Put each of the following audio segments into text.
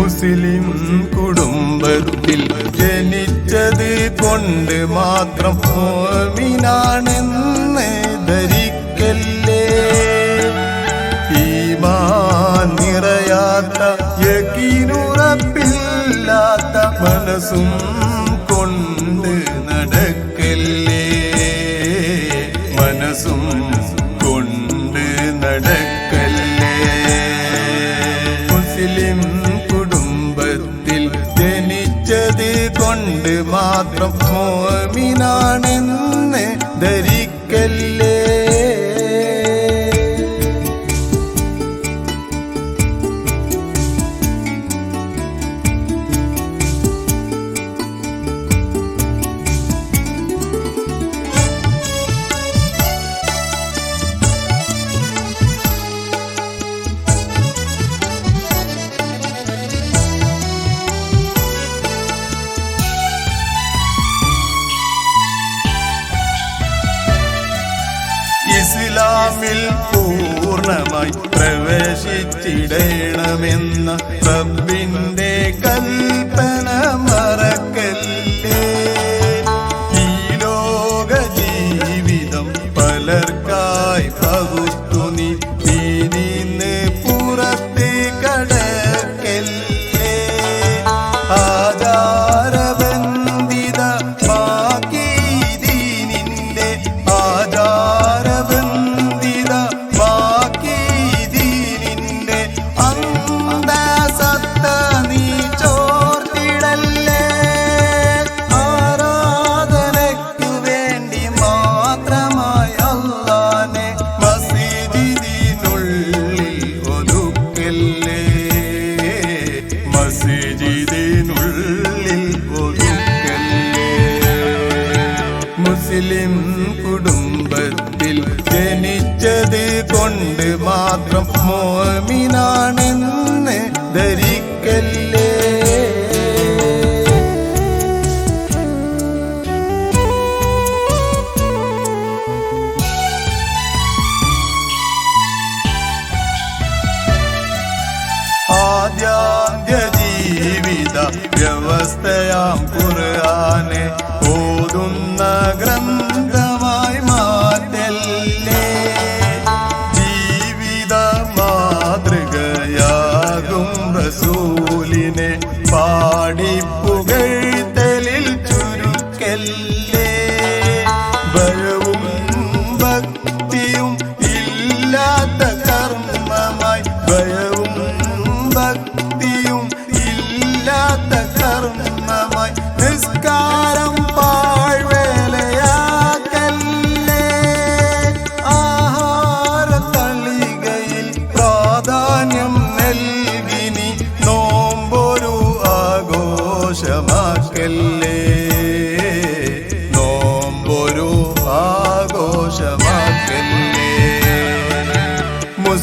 മുസ്ലിം കുടുംബത്തിൽ ജനിച്ചത് കൊണ്ട് മാത്രം മോമിനാണെന്ന് ധരിക്കല്ലേ? ഈമാൻ നിറയാത്ത യക്കീനുറപ്പില്ലാത്ത മനസ്സും ജനിച്ചത് കൊണ്ട് മാത്രം മോമിനാണെന്ന് ധരിക്കല്ലേ. ഇസ്ലാമിൽ പൂർണമായി പ്രവേശിച്ചിടേണമെന്ന് റബ്ബിന്റെ കൽപ്പന മാത്രം മോമിനാണെന്ന് ധരിക്കല്ലേ? ആദ്യാദ്യ ജീവിത വ്യവസ്ഥയാം കുറാനെ ഓതുന്ന ഗ്രന്ഥമായി റസൂലിനെ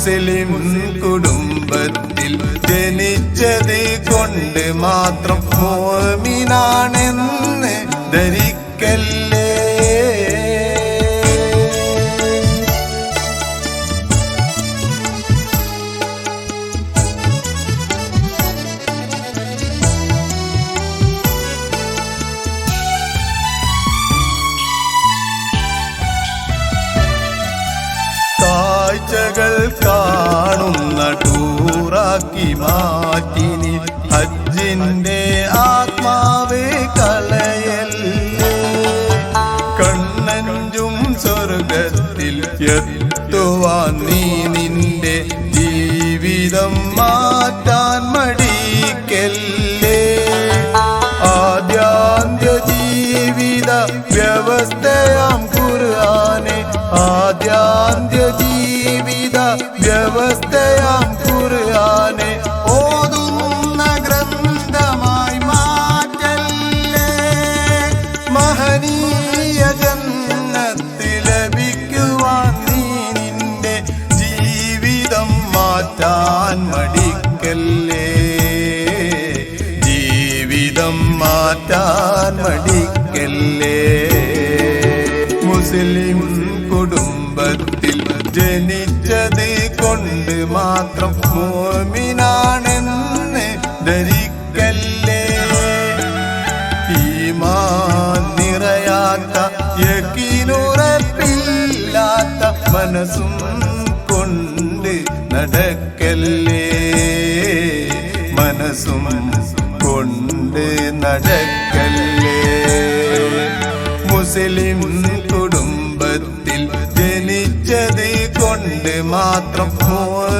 മുസ്ലിം കുടുംബത്തിൽ ജനിച്ചത് കൊണ്ട് മാത്രം മോമിനാണെന്ന് ധരിക്കല്ലേ? കാഴ്ചകൾ കാണുന്ന ടൂറാക്കി മാറ്റിനി. ഹജ്ജിന്റെ ആത്മാവേ കളയല്ലേ കണ്ണഞ്ചും സ്വർഗത്തിൽ എത്തുവാൻ നീ നിന്റെ ജീവിതം മാറ്റാൻ മടിക്കല്ലേ. ആദ്യാന്ത്യ ജീവിത വ്യവസ്ഥയാം വ്യവസ്ഥയാം ഖുർആനെ ഓതുന്ന ഗ്രന്ഥമായി മാറ്റല്ലേ? മഹനീയ ജന്മത്തിൽ ലഭിക്കുവാൻ നീ നിന്റെ ജീവിതം മാറ്റാൻ മടിക്കല്ലേ? ജീവിതം മാറ്റാൻ മടിക്കല്ലേ? മുസ്ലിം ജനിച്ചതേ കൊണ്ട് മാത്രം മോമിനാണെന്ന് ധരിക്കല്ലേ? ഈമാ നിറയാത്ത യക്കിനുറപ്പില്ലാത്ത മനസ്സും കൊണ്ട് നടക്കല്ലേ? മനസ്സും കൊണ്ട് നടക്കല്ലേ? മുസ്ലിം ജനിച്ചത് കൊണ്ട് മാത്രം മോമിനാണെന്ന് ധരിക്ക